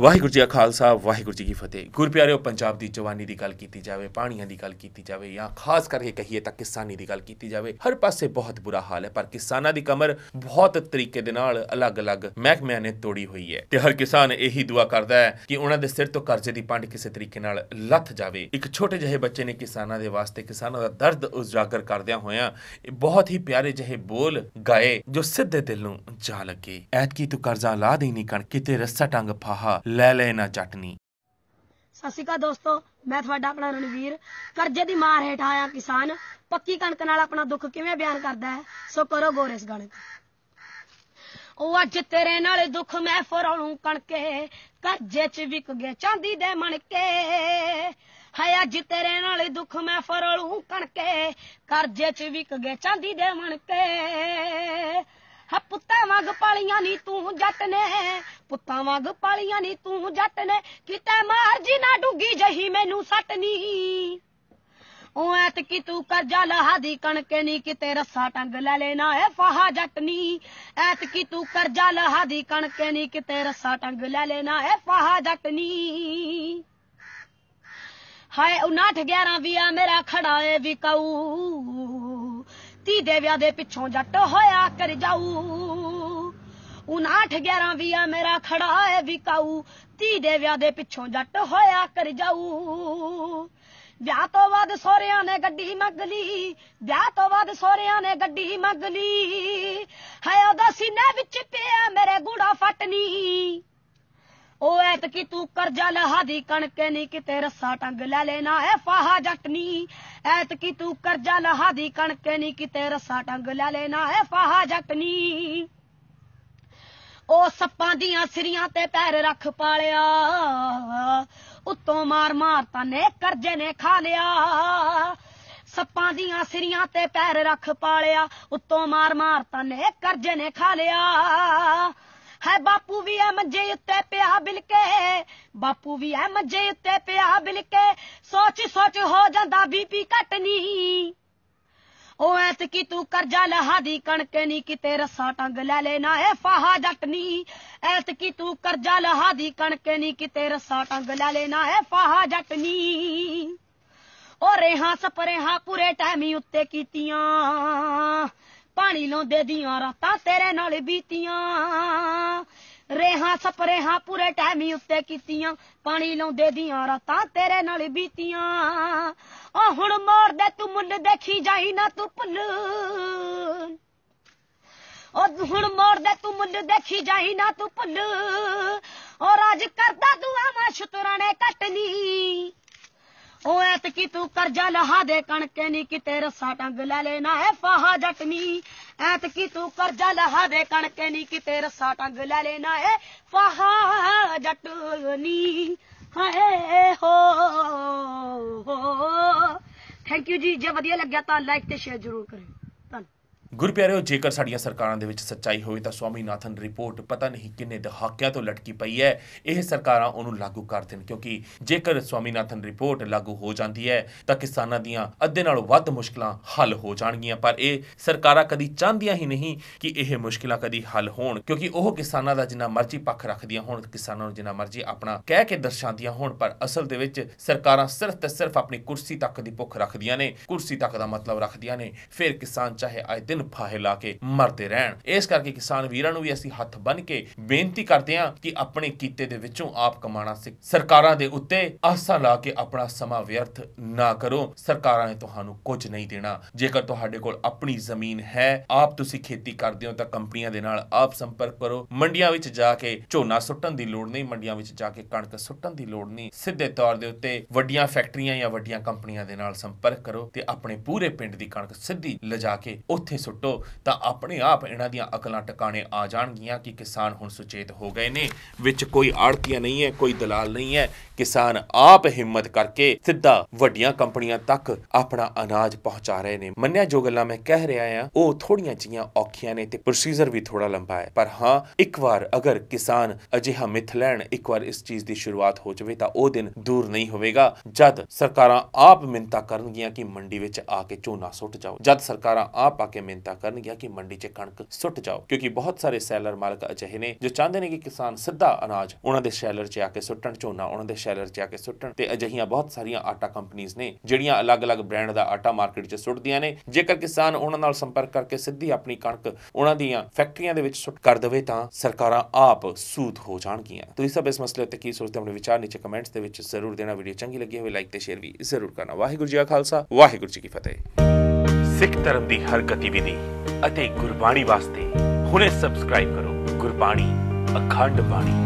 ਵਾਹਿਗੁਰੂ ਜੀ ਕਾ ਖਾਲਸਾ, ਵਾਹਿਗੁਰੂ ਜੀ ਕੀ ਫਤਿਹ। ਗੁਰਪਿਆਰਿਓ ਪੰਜਾਬ ਦੀ ਜਵਾਨੀ ਦੀ ਗੱਲ ਕੀਤੀ ਜਾਵੇ, ਪਾਣੀਆਂ ਦੀ ਗੱਲ ਕੀਤੀ ਜਾਵੇ ਜਾਂ ਖਾਸ ਕਰਕੇ ਕਹੀਏ ਤਾਂ ਕਿਸਾਨੀ ਦੀ ਗੱਲ ਕੀਤੀ ਜਾਵੇ, ਹਰ ਪਾਸੇ ਬਹੁਤ ਬੁਰਾ ਹਾਲ ਹੈ, ਪਰ ਕਿਸਾਨਾਂ ਦੀ ਕਮਰ ਬਹੁਤ ਤਰੀਕੇ ਦੇ ਨਾਲ ਅਲੱਗ-ਅਲੱਗ ਮਹਿਕਮਿਆਂ ਨੇ ਤੋੜੀ ਹੋਈ ਹੈ। ਤੇ ਹਰ ਕਿਸਾਨ ਇਹੀ ਦੁਆ ਕਰਦਾ ਹੈ ਕਿ ਉਹਨਾਂ ਦੇ ਸਿਰ ਤੋਂ ਕਰਜ਼ੇ ਦੀ ਪੰਡ ਕਿਸੇ ਤਰੀਕੇ ਨਾਲ ਲੱਥ ਜਾਵੇ। ਇੱਕ ਛੋਟੇ ਜਿਹੇ ਬੱਚੇ ਨੇ ਕਿਸਾਨਾਂ ਦੇ ਵਾਸਤੇ ਕਿਸਾਨਾਂ ਦਾ ਦਰਦ ਉਜਾਗਰ ਕਰਦਿਆਂ ਹੋਇਆਂ ਬਹੁਤ ਹੀ ਪਿਆਰੇ ਜਿਹੇ ਬੋਲ ਗਾਏ ਜੋ ਸਿੱਧੇ ਦਿਲ ਨੂੰ ਜਾ ਲੱਗੇ। ਐਤਕੀ ਤੂੰ ਕਰਜ਼ਾ ਲਾ ਦੇਣੀ ਕਣ ਕਿਤੇ ਰੱਸਾ ਟੰਗ ਫਾਹਾ ਲੈ ਲੈ ਨਾ ਚਟਨੀ। ਸਤਿ ਸ਼੍ਰੀ ਅਕਾਲ ਦੋਸਤੋ, ਮੈਂ ਤੁਹਾਡਾ ਆਪਣਾ ਰਣਵੀਰ। ਕਰਜ਼ੇ ਦੀ ਮਾਰ ਹੇਠ ਆਇਆ ਕਿਸਾਨ। ਪੱਕੀ ਕਣਕ ਨਾਲ ਆਪਣਾ ਦੁੱਖ ਕਿਵੇਂ ਬਿਆਨ ਕਰਦਾ ਹੈ? ਸੋ ਕਰੋ ਗੌਰ ਇਸ ਗਾਣੇ ਤੇ। ਉਹ ਅੱਜ ਤੇਰੇ ਨਾਲ ਦੁੱਖ ਮੈਂ ਫਰੋਲੂ ਕਣਕੇ, ਕਰਜ਼ੇ 'ਚ ਵਿਕ ਗਏ ਚਾਂਦੀ ਦੇ ਮਣਕੇ। ਹਾਏ, ਅੱਜ ਤੇਰੇ ਨਾਲ ਦੁੱਖ ਮੈਂ ਫਰੋਲੂ ਕਣਕੇ, ਕਰਜ਼ੇ 'ਚ ਵਿਕ ਗਏ ਚਾਂਦੀ ਦੇ ਮਣਕੇ। ਹਾ ਪੁੱਤਾਂ ਵਾਂਗ ਪਾਲੀਆਂ ਨੀ ਤੂੰ ਜੱਟ ਨੇ। ਪੁੱਤਾਂ ਵਾਂਗ ਪਾਲੀਆਂ ਨੀ ਤੂੰ ਜੱਟ ਨੇ। ਕਿਤੇ ਮਾਰ ਜੀ ਨਾ ਡੁੱਗੀ ਜਹੀ ਮੈਨੂੰ ਸੱਟ ਨੀ। ਉਹ ਐਤ ਕੀ ਤੂੰ ਕਰਜਾ ਲਹਾ ਦੀ ਕਣਕੇ ਨੀ, ਕਿਤੇ ਰੱਸਾ ਟੰਗ ਲੈ ਲੈਣਾ ਏ ਫਾਹਾ ਜੱਟ ਨੀ। ਐਤ ਕੀ ਤੂੰ ਕਰਜਾ ਲਹਾ ਦੀ ਕਣਕ ਨੀ, ਕਿਤੇ ਰੱਸਾ ਟੰਗ ਲੈ ਲੈਣਾ ਏ ਫਾਹਾ ਜੱਟ ਨੀ। ਹਾਏ 59 11 ਵੀ ਆ ਮੇਰਾ ਖੜਾ ਏ ਵਿਕਾਊ ਧੀ ਦੇ ਵਿਆਹ ਦੇ ਪਿੱਛੋਂ ਜੱਟ ਹੋਇਆ ਕਰ ਜਾਊ। 59 11 ਵੀ ਆ ਮੇਰਾ ਖੜਾ ਏ ਵਿਕਾਊ ਤੀ ਦੇ ਵਿਆਹ ਦੇ ਪਿੱਛੋਂ ਜੱਟ ਹੋਇਆ ਕਰ ਜਾਊ। ਵਿਆਹ ਤੋਂ ਬਾਅਦ ਸੋਹਰਿਆਂ ਨੇ ਗੱਡੀ ਮੰਗ ਲਈ। ਵਿਆਹ ਤੋਂ ਬਾਅਦ ਸੋਹਰਿਆਂ ਨੇ ਗੱਡੀ ਮੰਗ ਲਈ। ਹਾਏ ਉਹਦਾ ਸੀਨੇ ਵਿੱਚ ਪਿਆ ਮੇਰੇ ਗੂੜਾ ਫਟਨੀ ਉਹ ਐਤਕੀ ਤੂੰ ਕਰਜ਼ਾ ਲਹਾ ਦੀ ਕਣਕੇ ਨਹੀਂ ਕਿਤੇ ਰੱਸਾ ਟੰਗ ਲੈ ਲੈਣਾ। ਐ ਫਾਹਾ ਜੱਟਨੀ ਐਤਕੀ ਤੂੰ ਕਰਜ਼ਾ ਲਹਾ ਦੀ ਕਣਕੇ ਨਹੀਂ ਕਿਤੇ ਰੱਸਾ ਟੰਗ ਲੈ ਲੈਣਾ। ਐ ਫਾਹਾ ਜੱਟਨੀ ਉਹ ਸੱਪਾਂ ਦੀਆਂ ਸਿਰੀਆਂ ਤੇ ਪੈਰ ਰੱਖ ਪਾਲਿਆ। ਉੱਤੋਂ ਮਾਰ ਮਾਰ ਤਾਂ ਨੇ ਕਰਜ਼ੇ ਨੇ ਖਾ ਲਿਆ। ਸੱਪਾਂ ਦੀਆਂ ਸਿਰੀਆਂ ਤੇ ਪੈਰ ਰੱਖ ਪਾਲਿਆ। ਉੱਤੋਂ ਮਾਰ ਮਾਰ ਤਾਂ ਨੇ ਕਰਜ਼ੇ ਨੇ ਖਾ ਲਿਆ। ਹੈ ਬਾਪੂ ਵੀ ਐ ਮੰਜੇ ਉੱਤੇ ਪਿਆ ਬਿਲਕੇ। ਬਾਪੂ ਵੀ ਐ ਮੰਜੇ ਉੱਤੇ ਪਿਆ ਬਿਲਕੇ। ਸੋਚ ਸੋਚ ਹੋ ਜਾਂਦਾ ਬੀਪੀ ਘਟਨੀ ਉਹ ਐਤ ਕੀ ਤੂੰ ਕਰਜ਼ਾ ਲਹਾ ਦੀ, ਕਣਕ ਨਹੀਂ ਕਿਤੇ ਰੱਸਾ ਟੰਗ ਲੈ ਲੈਣਾ ਏ ਫਾਹਾ ਜੱਟਨੀ ਐਤ ਕੀ ਤੂੰ ਕਰਜ਼ਾ ਲਹਾ ਦੀ, ਕਣਕ ਨਹੀਂ ਕਿਤੇ ਰੱਸਾ ਟੰਗ ਲੈ ਲੈਣਾ ਏ ਫਾਹਾ ਜੱਟਨੀ ਉਹ ਰੇਹਾਂ ਸਪਰੇਹਾਂ ਪੂਰੇ ਟਾਈਮੀ ਉੱਤੇ ਕੀਤੀਆਂ। ਪਾਣੀ ਲਾਉਂਦੇ ਦੀਆਂ ਰਾਤਾਂ ਤੇਰੇ ਨਾਲ ਬੀਤੀਆਂ। ਰੇਹਾਂ ਸਪਰੇਹਾਂ ਪੂਰੇ ਟਾਈਮੀ ਉੱਤੇ ਕੀਤੀਆਂ। ਪਾਣੀ ਲਾਉਂਦੇ ਦੀਆਂ ਰਾਤਾਂ ਤੇਰੇ ਨਾਲ ਬੀਤੀਆਂ। ਓ ਹੁਣ ਮੋੜ ਦੇ ਤੂੰ ਮੁੰਨ ਦੇਖੀ ਜਾਈ ਨਾ ਤੂੰ ਭੁੱਲ। ਓ ਹੁਣ ਮੋੜ ਦੇ ਤੂੰ ਮੁੱਲ ਦੇਖੀ ਜਾਈ ਨਾ ਤੂੰ ਭੁੱਲ। ਓ ਰਾਜ ਕਰਦਾ ਤੂੰ ਆਵਾਂ ਸ਼ੁਤਰਾਣੇ ਕੱਟਨੀ ਉਹ ਕੀ ਤੂੰ ਕਰਜ਼ਾ ਲਹਾ ਦੇ ਕਣਕੇ ਨਹੀਂ ਕਿਤੇ ਰੱਸਾ ਟੰਗ ਲੈ ਲੈਣਾ ਹੈ ਫਾਹਾ ਜੱਟਨੀ ਐਤ ਕੀ ਤੂੰ ਕਰਜ਼ਾ ਲਹਾ ਦੇ ਕਣਕੇ ਨਹੀਂ ਕਿਤੇ ਰੱਸਾ ਟੰਗ ਲੈ ਲੈਣਾ ਹੈ ਫਾਹਾ ਜੱਟਨੀ ਹਾਏ ਹੋ ਥੈਂਕ ਯੂ ਜੀ। ਜੇ ਵਧੀਆ ਲੱਗਿਆ ਤਾਂ ਲਾਈਕ ਤੇ ਸ਼ੇਅਰ ਜ਼ਰੂਰ ਕਰਿਓ। ਧੰਨਵਾਦ ਗੁਰਪਿਆਰਿਓ ਜੇਕਰ ਸਾਡੀਆਂ ਸਰਕਾਰਾਂ ਦੇ ਵਿੱਚ ਸੱਚਾਈ ਹੋਵੇ ਤਾਂ ਸਵਾਮੀਨਾਥਨ ਰਿਪੋਰਟ ਪਤਾ ਨਹੀਂ ਕਿੰਨੇ ਦਹਾਕਿਆਂ ਤੋਂ ਲਟਕੀ ਪਈ ਹੈ। ਇਹ ਸਰਕਾਰਾਂ ਉਹਨੂੰ ਲਾਗੂ ਕਰ ਦੇਣ ਕਿਉਂਕਿ ਜੇਕਰ ਸਵਾਮੀਨਾਥਨ ਰਿਪੋਰਟ ਲਾਗੂ ਹੋ ਜਾਂਦੀ ਹੈ ਤਾਂ ਕਿਸਾਨਾਂ ਦੀਆਂ ਅੱਧੇ ਨਾਲੋਂ ਵੱਧ ਮੁਸ਼ਕਲਾਂ ਹੱਲ ਹੋ ਜਾਣਗੀਆਂ। ਪਰ ਇਹ ਸਰਕਾਰਾਂ ਕਦੀ ਚਾਹੁੰਦੀਆਂ ਹੀ ਨਹੀਂ ਕਿ ਇਹ ਮੁਸ਼ਕਲਾਂ ਕਦੀ ਹੱਲ ਹੋਣ ਕਿਉਂਕਿ ਉਹ ਕਿਸਾਨਾਂ ਦਾ ਜਿੰਨਾ ਮਰਜ਼ੀ ਪੱਖ ਰੱਖਦੀਆਂ ਹੋਣ, ਕਿਸਾਨਾਂ ਨੂੰ ਜਿੰਨਾ ਮਰਜ਼ੀ ਆਪਣਾ ਕਹਿ ਕੇ ਦਰਸਾਉਂਦੀਆਂ ਹੋਣ, ਪਰ ਅਸਲ ਦੇ ਵਿੱਚ ਸਰਕਾਰਾਂ ਸਿਰਫ ਤੇ ਸਿਰਫ ਆਪਣੀ ਕੁਰਸੀ ਤੱਕ ਦੀ ਭੁੱਖ ਰੱਖਦੀਆਂ ਨੇ। ਕੁਰਸੀ ਤੱਕ ਦਾ ਮਤਲਬ ਰੱਖਦੀਆਂ ਨੇ। ਫਿਰ ਕਿਸਾਨ ਚਾਹੇ ਅੱਜ ਦਿਨ ਫਾਹੇ ਲਾ ਕੇ ਮਰਦੇ ਰਹਿਣ। ਇਸ ਕਰਕੇ ਕਿਸਾਨ ਵੀਰਾਂ ਨੂੰ ਵੀ ਅਸੀਂ ਹੱਥ ਬੰਨ ਕੇ ਬੇਨਤੀ ਕਰਦੇ ਹਾਂ ਕਿ ਆਪਣੇ ਕੀਤੇ ਦੇ ਵਿੱਚੋਂ ਆਪ ਕਮਾਣਾ ਸਿੱਖ। ਸਰਕਾਰਾਂ ਦੇ ਉੱਤੇ ਆਸਾਂ ਲਾ ਕੇ ਆਪਣਾ ਸਮਾਂ ਵਿਅਰਥ ਨਾ ਕਰੋ। ਸਰਕਾਰਾਂ ਨੇ ਤੁਹਾਨੂੰ ਕੁਝ ਨਹੀਂ ਦੇਣਾ। ਜੇਕਰ ਤੁਹਾਡੇ ਕੋਲ ਆਪਣੀ ਜ਼ਮੀਨ ਹੈ, ਆਪ ਤੁਸੀਂ ਖੇਤੀ ਕਰਦੇ ਹੋ ਤਾਂ ਕੰਪਨੀਆਂ ਦੇ ਨਾਲ ਆਪ ਸੰਪਰਕ ਕਰੋ। ਮੰਡੀਆਂ ਵਿੱਚ ਜਾ ਕੇ ਝੋਨਾ ਸੁੱਟਣ ਦੀ ਲੋੜ ਨਹੀਂ। ਮੰਡੀਆਂ ਵਿੱਚ ਜਾ ਕੇ ਕਣਕ ਸੁੱਟਣ ਦੀ ਲੋੜ ਨਹੀਂ। ਸਿੱਧੇ ਤੌਰ ਦੇ ਉੱਤੇ ਵੱਡੀਆਂ ਫੈਕਟਰੀਆਂ ਜਾਂ ਵੱਡੀਆਂ ਕੰਪਨੀਆਂ ਦੇ ਨਾਲ ਸੰਪਰਕ ਕਰੋ ਤੇ ਆਪਣੇ ਪੂਰੇ ਪਿੰਡ ਦੀ ਕਣਕ ਸਿੱਧੀ ਲਿਜਾ ਕੇ ਉੱਥੇ ਸੁੱਟੋ, ਤਾਂ ਆਪਣੇ ਆਪ ਇਹਨਾਂ ਦੀਆਂ ਅਕਲਾਂ ਟਿਕਾਣੇ ਆ ਜਾਣਗੀਆਂ ਕਿ ਕਿਸਾਨ ਹੁਣ ਸੁਚੇਤ ਹੋ ਗਏ ਨੇ। ਵਿੱਚ ਕੋਈ ਆੜਤੀਆ ਨਹੀਂ ਹੈ, ਕੋਈ ਦਲਾਲ ਨਹੀਂ ਹੈ। ਕਿਸਾਨ ਆਪ ਹਿੰਮਤ ਕਰਕੇ ਸਿੱਧਾ ਵੱਡੀਆਂ ਕੰਪਨੀਆਂ ਤੱਕ ਆਪਣਾ ਅਨਾਜ ਪਹੁੰਚਾ ਰਹੇ ਨੇ। ਮੰਨਿਆ ਜੋ ਗੱਲਾਂ ਮੈਂ ਕਹਿ ਰਿਹਾ ਆ ਉਹ ਥੋੜੀਆਂ ਜੀਆਂ ਔਖੀਆਂ ਨੇ ਤੇ ਪ੍ਰੋਸੀਜਰ ਵੀ ਥੋੜਾ ਲੰਬਾ ਹੈ। ਪਰ ਹਾਂ, ਇੱਕ ਵਾਰ ਅਗਰ ਕਿਸਾਨ ਅਜਿਹਾ ਮਿੱਥ ਲੈਣ, ਇੱਕ ਵਾਰ ਇਸ ਚੀਜ਼ ਦੀ ਸ਼ੁਰੂਆਤ ਹੋ ਜਾਵੇ ਤਾਂ ਉਹ ਦਿਨ ਦੂਰ ਨਹੀਂ ਹੋਵੇਗਾ। ਜਦ ਸਰਕਾਰਾਂ ਆਪ ਮਿੰਤਾ ਕਰਨਗੀਆਂ ਕਿ ਮੰਡੀ ਵਿੱਚ ਆ ਕੇ ਝੋਨਾ ਸੁੱਟ ਜਾਓ। ਜਦ ਸਰਕਾਰਾਂ ਆਪ ਆ ਕੇ ਮਿੰਤਾ ਕਰਨਗੀਆਂ ਕਿ ਮੰਡੀ 'ਚ ਕਣਕ ਸੁੱਟ ਜਾਓ। ਕਿਉਂਕਿ ਬਹੁਤ ਸਾਰੇ ਸੈਲਰ ਮਾਲਕ ਅਜਿਹੇ ਨੇ ਜੋ ਚਾਹੁੰਦੇ ਨੇ ਕਿ ਕਿਸਾਨ ਸਿੱਧਾ ਅਨਾਜ ਉਹਨਾਂ ਦੇ ਸ਼ੈਲਰ 'ਚ ਆ ਕੇ ਸੁੱਟਣ, ਝੋਨਾ ਉਹਨਾਂ ਦੇ ਸ਼ੈਲਰ 'ਚ ਆ ਕੇ ਸੁੱਟਣ। ਤੇ ਅਜਿਹੀਆਂ ਬਹੁਤ ਸਾਰੀਆਂ ਆਟਾ ਕੰਪਨੀਆਂ ਨੇ, ਜਿਹੜੀਆਂ ਅਲੱਗ-ਅਲੱਗ ਬ੍ਰਾਂਡ ਦਾ ਆਟਾ ਮਾਰਕੀਟ 'ਚ ਸੁੱਟਦੀਆਂ ਨੇ। ਜੇਕਰ ਕਿਸਾਨ ਉਹਨਾਂ ਨਾਲ ਸੰਪਰਕ ਕਰਕੇ ਸਿੱਧੀ ਆਪਣੀ ਕਣਕ ਉਹਨਾਂ ਦੀਆਂ ਫੈਕਟਰੀਆਂ ਦੇ ਵਿੱਚ ਸੁੱਟ ਕਰ ਦੇਵੇ ਤਾਂ ਸਰਕਾਰਾਂ ਆਪ ਸੂਤ ਹੋ ਜਾਣਗੀਆਂ। ਤੁਸੀਂ ਸਭ ਇਸ ਮਸਲੇ ਉੱਤੇ ਕੀ ਸੋਚਦੇ ਹੋ ਆਪਣੇ ਵਿਚਾਰ ਨੀਚੇ ਕਮੈਂਟਸ ਦੇ ਵਿੱਚ ਜ਼ਰੂਰ ਦੇਣਾ। ਵੀਡੀਓ ਚੰਗੀ ਲੱਗੀ ਹੋਵੇ, ਲਾਈਕ ਤੇ ਸ਼ੇਅਰ ਵੀ ਜ਼ਰੂਰ ਕਰਨਾ। ਵਾਹਿਗੁਰੂ ਜੀ ਕਾ ਖਾਲਸਾ, ਵਾਹਿਗੁਰੂ ਜੀ ਕੀ ਫਤਿਹ। ਸਿੱਖ ਧਰਮ ਦੀ ਹਰ ਗਤੀਵਿਧੀ ਅਤੇ ਗੁਰਬਾਣੀ ਵਾਸਤੇ ਹੁਣੇ ਸਬਸਕ੍ਰਾਈਬ ਕਰੋ। ਗੁਰਬਾਣੀ, ਅਖੰਡ ਬਾਣੀ।